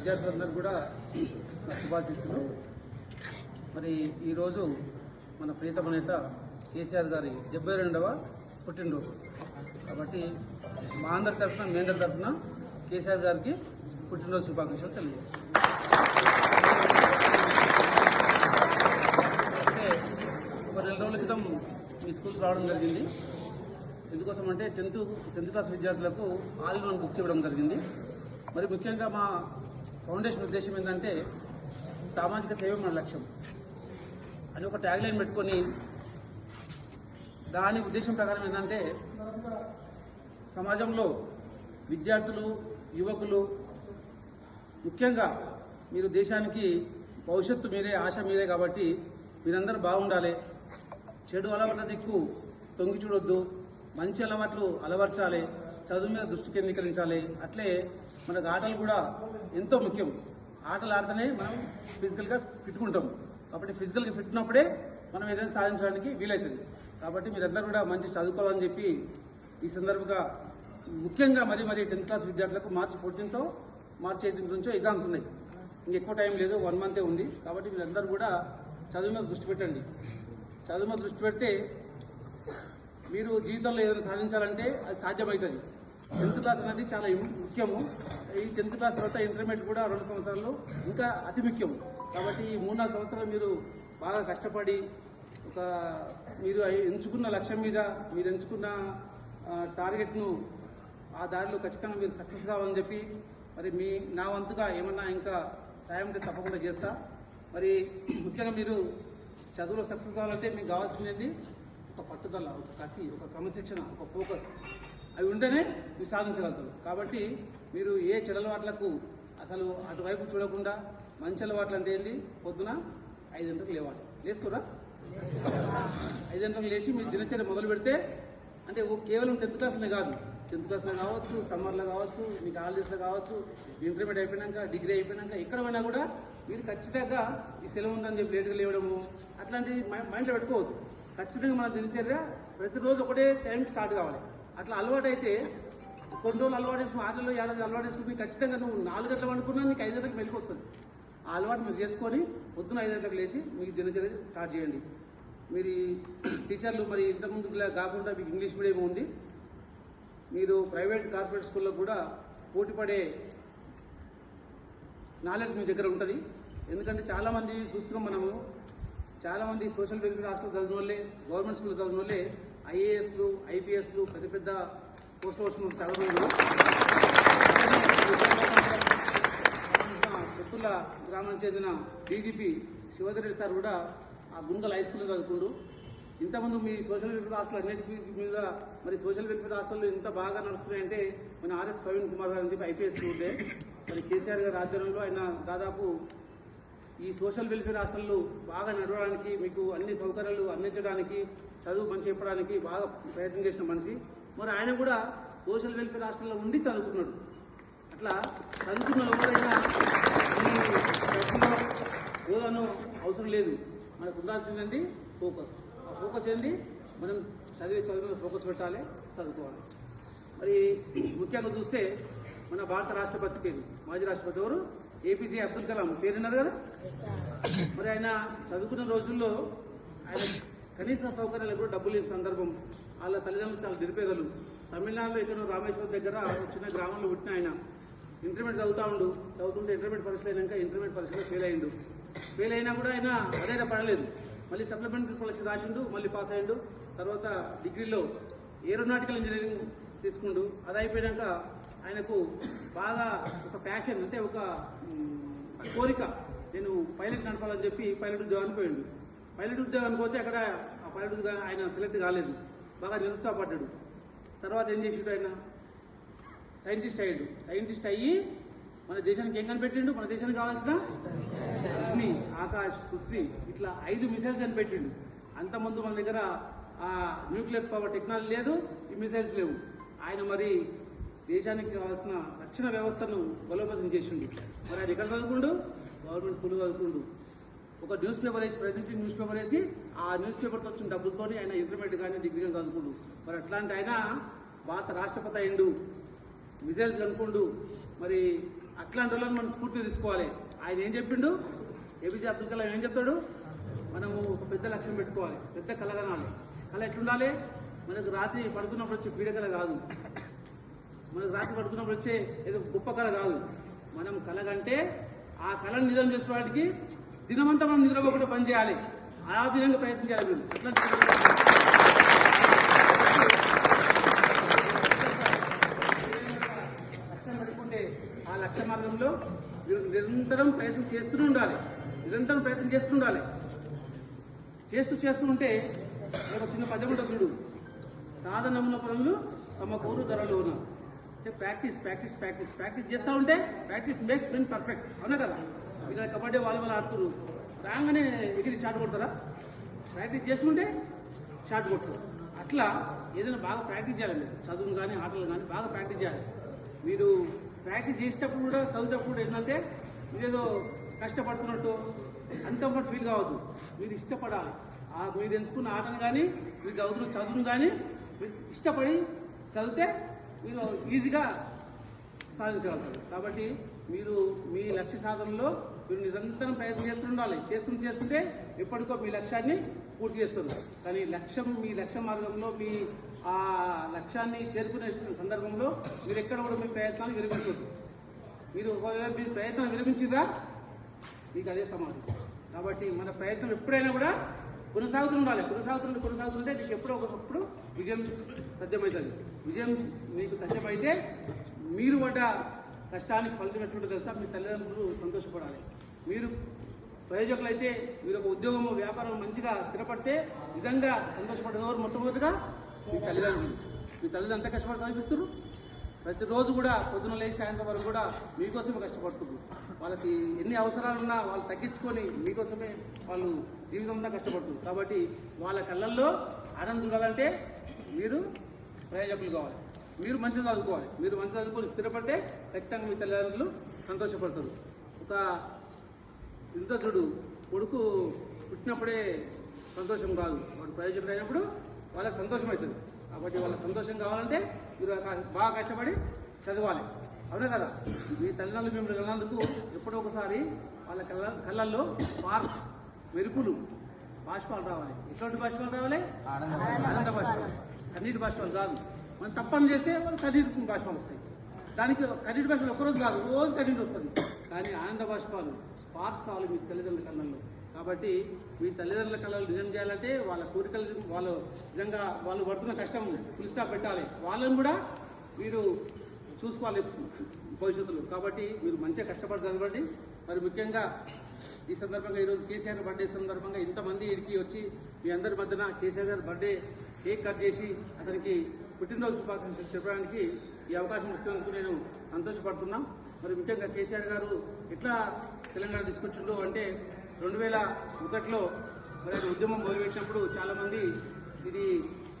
విద్యార్థులందరూ కూడా శుభాశిస్తున్నాం మరి ఈరోజు మన ప్రీతమ నేత కేసీఆర్ గారి డెబ్బై రెండవ పుట్టినరోజు. కాబట్టి మా అందరి తరఫున మీ అందరి తరఫున కేసీఆర్ గారికి పుట్టినరోజు శుభాకాంక్షలు తెలియజేస్తాం ఒక నెల రోజుల క్రితం మీ స్కూల్కి రావడం జరిగింది. ఎందుకోసం అంటే టెన్త్ టెన్త్ క్లాస్ విద్యార్థులకు ఆల్ ఇన్ బుక్స్ ఇవ్వడం జరిగింది. మరి ముఖ్యంగా మా ఫౌండేషన్ ఉద్దేశం ఏంటంటే సామాజిక సేవ మన లక్ష్యం. అని ఒక ట్యాగ్ లైన్ పెట్టుకొని దాని ఉద్దేశం ప్రకారం ఏంటంటే సమాజంలో విద్యార్థులు యువకులు ముఖ్యంగా మీరు దేశానికి భవిష్యత్తు మీరే ఆశ మీరే కాబట్టి మీరందరూ బాగుండాలి. చెడు అలవాట్ల దిక్కు తొంగి చూడొద్దు. మంచి అలవాట్లు అలవర్చాలి. చదువు మీద దృష్టి కేంద్రీకరించాలి. అట్లే మనకు ఆటలు కూడా ఎంతో ముఖ్యం. ఆటలు ఆడితేనే మనం ఫిజికల్గా ఫిట్ ఉంటాం కాబట్టి ఫిజికల్గా ఫిట్ ఉన్నప్పుడే మనం ఏదైనా సాధించడానికి వీలవుతుంది కాబట్టి మీరందరూ కూడా మంచి చదువుకోవాలని చెప్పి ఈ సందర్భంగా ముఖ్యంగా మరి మరి టెన్త్ క్లాస్ విద్యార్థులకు మార్చి ఫోర్టీన్తో మార్చి ఎయిటీన్త్ నుంచో ఎగ్జామ్స్ ఉన్నాయి. ఇంకెక్కువ టైం లేదు వన్ మంతే ఉంది. కాబట్టి మీరందరూ కూడా చదువు మీద దృష్టి పెట్టండి. చదువు మీద దృష్టి పెడితే మీరు జీవితంలో ఏదైనా సాధించాలంటే అది సాధ్యమవుతుంది. టెన్త్ క్లాస్ అనేది చాలా ముఖ్యము. ఈ టెన్త్ క్లాస్ తర్వాత ఇంటర్మీడియట్ కూడా రెండు సంవత్సరాలు ఇంకా అతి ముఖ్యం కాబట్టి ఈ మూడు నాలుగు సంవత్సరాలు మీరు బాగా కష్టపడి ఒక మీరు ఎంచుకున్న లక్ష్యం మీద మీరు ఎంచుకున్న టార్గెట్ను ఆ దారిలో ఖచ్చితంగా మీరు సక్సెస్ కావాలని చెప్పి మరి మీ నా వంతుగా ఏమన్నా ఇంకా సాయం ఉంటే తప్పకుండా చేస్తా. మరి ముఖ్యంగా మీరు చదువులో సక్సెస్ కావాలంటే మీకు కావాల్సింది ఒక పట్టుదల ఒక కసి ఒక క్రమశిక్షణ ఒక ఫోకస్. అవి ఉంటేనే మీరు సాధించగలుగుతారు. కాబట్టి మీరు ఏ చెడలవాట్లకు అసలు అటువైపు చూడకుండా మంచి అలవాట్లు అంటే ఏంటి పొద్దున ఐదు గంటలకు లేవాలి. లేస్తురా? ఐదు గంటలకు లేచి మీరు దినచర్య మొదలు పెడితే అంటే కేవలం టెన్త్ క్లాస్లో కాదు. టెన్త్ క్లాస్లో కావచ్చు సమ్మర్లో కావచ్చు మీకు హాలిడేస్లో కావచ్చు ఇంటర్మీడియట్ అయిపోయినాక డిగ్రీ అయిపోయినాక ఎక్కడ పోయినా కూడా మీరు ఖచ్చితంగా ఈ సెలవు ఉందని చెప్పి లేట్గా లేవడము అట్లాంటివి మైండ్లో పెట్టుకోవద్దు. ఖచ్చితంగా మన దినచర్య ప్రతిరోజు ఒకటే టైం స్టార్ట్ కావాలి. అట్లా అలవాటు అయితే కొన్ని రోజులు అలవాటు వేసుకుని ఆటల్లో ఏడాది అలవాటు వేసుకుని ఖచ్చితంగా నువ్వు నాలుగు గంటలు అనుకున్నా నీకు ఐదు గంటలకు వెళ్ళికి వస్తుంది. ఆ అలవాటు మీరు చేసుకొని పొద్దున ఐదు గంటలకు లేచి మీకు దినచర్య స్టార్ట్ చేయండి. మీరు టీచర్లు మరి ఇంతకుముందు ఇలా కాకుండా మీకు ఇంగ్లీష్ మీడియం ఉంది. మీరు ప్రైవేట్ కార్పొరేట్ స్కూల్లో కూడా పోటీపడే నాలెడ్జ్ మీ దగ్గర ఉంటుంది. ఎందుకంటే చాలామంది చూస్తున్నాం మనము. చాలామంది సోషల్ వెల్ఫేర్ హాస్టల్ చదివిన వాళ్ళే గవర్నమెంట్ స్కూల్ చదివిన వాళ్ళే ఐఏఎస్లు ఐపీఎస్లు పెద్ద పెద్ద పోస్టులు వచ్చిన చదవడం పుత్తుల గ్రామానికి చెందిన డీజీపీ శివధర్ సార్ కూడా ఆ గుంగల్ హై స్కూల్లో చదువుకుండు ఇంతకుముందు మీ సోషల్ వెల్ఫేర్ హాస్టల్ అన్నిటి మీద మరి సోషల్ వెల్ఫేర్ హాస్టల్ ఇంత బాగా నడుస్తున్నాయంటే మన ఆర్ఎస్ ప్రవీణ్ కుమార్ గారు అని చెప్పి ఐపీఎస్ ఉండే. మరి కేసీఆర్ గారి ఆధ్వర్యంలో ఆయన దాదాపు ఈ సోషల్ వెల్ఫేర్ హాస్టళ్ళు బాగా నడవడానికి మీకు అన్ని సౌకర్యాలు అందించడానికి చదువు మంచి చెప్పడానికి బాగా ప్రయత్నం చేసిన మనిషి. మరి ఆయన కూడా సోషల్ వెల్ఫేర్ హాస్టల్లో ఉండి చదువుకున్నాడు. అట్లా చదువుకున్న ఎవరైనా ఈ హోదాను అవసరం లేదు. మనకు ఉండాల్సిందండి ఫోకస్. ఆ ఫోకస్ ఏంటి మనం చదివే చదువు మీద ఫోకస్ పెట్టాలి చదువుకోవాలి. మరి ముఖ్యంగా చూస్తే మన భారత రాష్ట్రపతి పేరు మాజీ రాష్ట్రపతి ఎవరు? ఏపీజే అబ్దుల్ కలాం పేరు విన్నారు కదా మరి ఆయన చదువుకున్న రోజుల్లో ఆయన కనీస సౌకర్యాలు కూడా డబ్బులు లేని సందర్భం. వాళ్ళ తల్లిదండ్రులు చాలా నిరుపేదలు. తమిళనాడులో ఎక్కడో రామేశ్వరం దగ్గర ఒక చిన్న గ్రామంలో పుట్టిన ఆయన. ఇంటర్మీడియట్ చదువుతా ఉండు. చదువుతుంటే ఇంటర్మీడియట్ పరీక్షలు అయినాక ఇంటర్మీడియట్ పరీక్షలో ఫెయిల్ అయ్యిండు ఫెయిల్ అయినా కూడా ఆయన అదే పడలేదు. మళ్ళీ సప్లిమెంటరీ పరీక్ష రాసిండు మళ్ళీ పాస్ అయ్యిండు తర్వాత డిగ్రీలో ఏరోనాటికల్ ఇంజనీరింగ్ తీసుకుండు. అది అయిపోయాక ఆయనకు బాగా ఒక ప్యాషన్ అంటే ఒక కోరిక. నేను పైలట్ నడపాలని చెప్పి పైలట్ ఉద్యోగానికి పోయిండు పైలట్ ఉద్యోగానికి పోతే అక్కడ ఆ పైలట్ ఉద్యోగం ఆయన సెలెక్ట్ కాలేదు. బాగా నిరుత్సాహపడ్డాడు. తర్వాత ఏం చేసిండు ఆయన? సైంటిస్ట్ అయ్యాడు. సైంటిస్ట్ అయ్యి మన దేశానికి ఏం కనిపెట్టిండు? మన దేశానికి కావాల్సిన అగ్ని ఆకాశ్ పృథ్వీ ఇట్లా ఐదు మిసైల్స్ అని పెట్టిండు అంతకుముందు మన దగ్గర ఆ న్యూక్లియర్ పవర్ టెక్నాలజీ లేదు ఈ మిసైల్స్ లేవు. ఆయన మరి దేశానికి కావాల్సిన రక్షణ వ్యవస్థను బలోపేతం చేసిండు. మరి ఆయన ఎక్కడ చదువుకుండు? గవర్నమెంట్ స్కూల్ చదువుకుండు. ఒక న్యూస్ పేపర్ వేసి ప్రజెంట్ న్యూస్ పేపర్ వేసి ఆ న్యూస్ పేపర్తో వచ్చిన డబ్బులతో ఆయన ఇంటర్మీడియట్ కానీ డిగ్రీ కానీ చదువుకుండు. మరి అట్లాంటి ఆయన భారత రాష్ట్రపతి అయిండు. మిజైల్స్ కనుక్కుండు. మరి అట్లాంటి వాళ్ళని మనం స్ఫూర్తి తీసుకోవాలి. ఆయన ఏం చెప్పిండు? ఏపీజే అబ్దుల్ కలాం ఏం చెప్తాడు? మనము ఒక పెద్ద లక్ష్యం పెట్టుకోవాలి. పెద్ద కలగనాలి కళ ఎట్లుండాలి? మనకు రాత్రి పడుకున్నప్పుడు వచ్చే పీడకల కాదు. మనకు రాత్రి పడుకున్నప్పుడు వచ్చే ఏదో గొప్ప కళ కాదు. మనం కలగంటే ఆ కళను నిజం చేసుకోవడానికి దినమంతా మనం నిద్రపోకుండా పని చేయాలి. ఆ విధంగా ప్రయత్నించాలి మీరు అట్లాంటి లక్ష్యం పెట్టుకుంటే ఆ లక్ష్య మార్గంలో నిరంతరం ప్రయత్నం చేస్తూనే ఉండాలి. నిరంతరం ప్రయత్నం చేస్తూ ఉండాలి. చేస్తూ చేస్తూ ఉంటే ఒక చిన్న పద్యం ఉంటుంది చూడు. సాధనముల పనులు సమకూరు ధరలోన. అంటే ప్రాక్టీస్ ప్రాక్టీస్ ప్రాక్టీస్ ప్రాక్టీస్ చేస్తూ ఉంటే ప్రాక్టీస్ మేక్స్ మెన్ పర్ఫెక్ట్ అవునా కదా? ఇక్కడ కబడ్డీ వాలీబాల్ ఆడుతున్నారు రాగానే ఎగిరి షాట్ కొడతారా? ప్రాక్టీస్ చేసుకుంటే షాట్ కొడతారు. అట్లా ఏదైనా బాగా ప్రాక్టీస్ చేయాలి మీరు. చదువును కానీ ఆటలు కానీ బాగా ప్రాక్టీస్ చేయాలి. మీరు ప్రాక్టీస్ చేసేటప్పుడు కూడా చదివేటప్పుడు ఏంటంటే మీరేదో కష్టపడుతున్నట్టు అన్కంఫర్ట్ ఫీల్ కావద్దు. మీరు ఇష్టపడాలి. ఆ మీరు ఎంచుకున్న ఆటను కానీ మీరు చదువుతున్న చదువును కానీ మీరు ఇష్టపడి చదివితే మీరు ఈజీగా సాధించగలుగుతారు. కాబట్టి మీరు మీ లక్ష్య సాధనలో మీరు నిరంతరం ప్రయత్నం చేస్తుండాలి చేస్తుంటే చేస్తుంటే ఎప్పటికో మీ లక్ష్యాన్ని పూర్తి చేస్తారు. కానీ లక్ష్యం మీ లక్ష్య మార్గంలో మీ ఆ లక్ష్యాన్ని చేరుకునే సందర్భంలో మీరు ఎక్కడ కూడా మీ ప్రయత్నాలు విరమించదు మీరు ఒకవేళ మీ ప్రయత్నం విరమించిందా మీకు అదే సమాధానం కాబట్టి మన ప్రయత్నం ఎప్పుడైనా కూడా కొనసాగుతూ ఉండాలి కొనసాగుతుంటే కొనసాగుతుంటే నీకు ఎప్పుడో ఒకప్పుడు విజయం తథ్యమవుతుంది విజయం మీకు తథ్యమైతే మీరు పడ్డ కష్టానికి ఫలితం ఎట్లుంటుందో తెలుసా? మీ తల్లిదండ్రులు సంతోషపడాలి. మీరు ప్రయోజకులైతే మీరు ఒక ఉద్యోగం వ్యాపారం మంచిగా స్థిరపడితే నిజంగా సంతోషపడేవారు మొట్టమొదటిగా మీ తల్లిదండ్రులు. మీ తల్లిదండ్రులు ఎంత కష్టపడి చదివిస్తారు ప్రతిరోజు కూడా పొద్దున లేచి సాయంత్రం వరకు కూడా మీకోసమే కష్టపడుతున్నారు వాళ్ళకి ఎన్ని అవసరాలున్నా వాళ్ళు తగ్గించుకొని మీకోసమే వాళ్ళు జీవితం కష్టపడుతుంది. కష్టపడుతున్నారు కాబట్టి వాళ్ళ కళ్ళల్లో ఆనందం చూడాలంటే మీరు ప్రయోజకులు కావాలి. మీరు మంచిగా చదువుకోవాలి. మీరు మంచి చదువుకొని స్థిరపడితే ఖచ్చితంగా మీ తల్లిదండ్రులు సంతోషపడతారు. ఒక ఇంత చూడు కొడుకు పుట్టినప్పుడే సంతోషం కాదు. వాడు ప్రయోజకుడు అయినప్పుడు వాళ్ళకి సంతోషం అవుతుంది. కాబట్టి వాళ్ళ సంతోషం కావాలంటే మీరు బాగా కష్టపడి చదవాలి. అవునా కదా? మీ తల్లిదండ్రులు మిమ్మల్ని వెళ్ళినందుకు ఎప్పుడో ఒకసారి వాళ్ళ కళ్ళ కళ్ళల్లో పార్క్స్ మెరుపులు బాష్పాలు రావాలి. ఎటువంటి బాష్పాలు రావాలి? ఆనంద బాష్పాలు. కన్నీటి బాష్పాలు కాదు. మనం తప్పని చేస్తే వాళ్ళు కన్నీటి బాష్పాలు వస్తాయి. దానికి కన్నీటి బాష్పాలు ఒక్కరోజు కాదు రోజు కన్నీటి వస్తుంది. కానీ ఆనంద బాష్పాలు స్పార్క్స్ రావాలి మీ తల్లిదండ్రుల కళ్ళల్లో. కాబట్టి మీ తల్లిదండ్రుల కళలు నిజం చేయాలంటే వాళ్ళ కోరికలు వాళ్ళు నిజంగా వాళ్ళు పడుతున్న కష్టం పులిస్తా పెట్టాలి. వాళ్ళని కూడా మీరు చూసుకోవాలి భవిష్యత్తులో. కాబట్టి మీరు మంచిగా కష్టపడి చదవండి. మరి ముఖ్యంగా ఈ సందర్భంగా ఈరోజు కేసీఆర్ బర్త్డే సందర్భంగా ఇంతమంది ఇడికి వచ్చి మీ అందరి మధ్యన కేసీఆర్ గారి బర్త్డే కేక్ కట్ చేసి అతనికి పుట్టినరోజు శుభాకాంక్షలు చెప్పడానికి ఈ అవకాశం వచ్చినందుకు నేను సంతోషపడుతున్నా. మరి ముఖ్యంగా కేసీఆర్ గారు ఎట్లా తెలంగాణ తీసుకొచ్చిండో అంటే రెండు వేల ఒకటిలో మరి ఉద్యమం మొదలుపెట్టినప్పుడు చాలామంది ఇది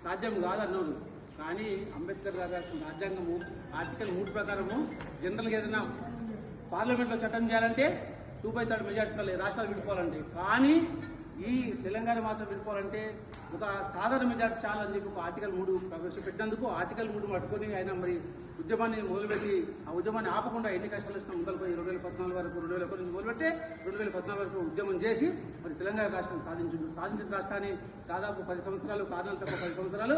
సాధ్యం కాదన్నారు. కానీ అంబేద్కర్ గారు రాసిన రాజ్యాంగము ఆర్టికల్ మూడు ప్రకారము జనరల్గా ఏదైనా పార్లమెంట్లో చట్టం చేయాలంటే టూ బై థర్డ్ మెజార్టీ రాష్ట్రాలు విడిపోవాలంటే. కానీ ఈ తెలంగాణ మాత్రం విడిపోవాలంటే ఒక సాధారణ మెజార్టీ చాలా అని చెప్పి ఒక ఆర్టికల్ మూడు ప్రవేశపెట్టినందుకు ఆర్టికల్ మూడు పట్టుకొని ఆయన మరి ఉద్యమాన్ని మొదలుపెట్టి ఆ ఉద్యమాన్ని ఆపకుండా ఎన్ని కష్టాలు వచ్చినా మొదలుపోయి రెండు వేల పద్నాలుగు వరకు రెండు వేల ఒకటి నుంచి మొదలుపెట్టి రెండు వేల పద్నాలుగు వరకు ఉద్యమం చేసి మరి తెలంగాణ రాష్ట్రాన్ని సాధించింది సాధించిన రాష్ట్రాన్ని దాదాపు పది సంవత్సరాలు కారణాలు తక్కువ పది సంవత్సరాలు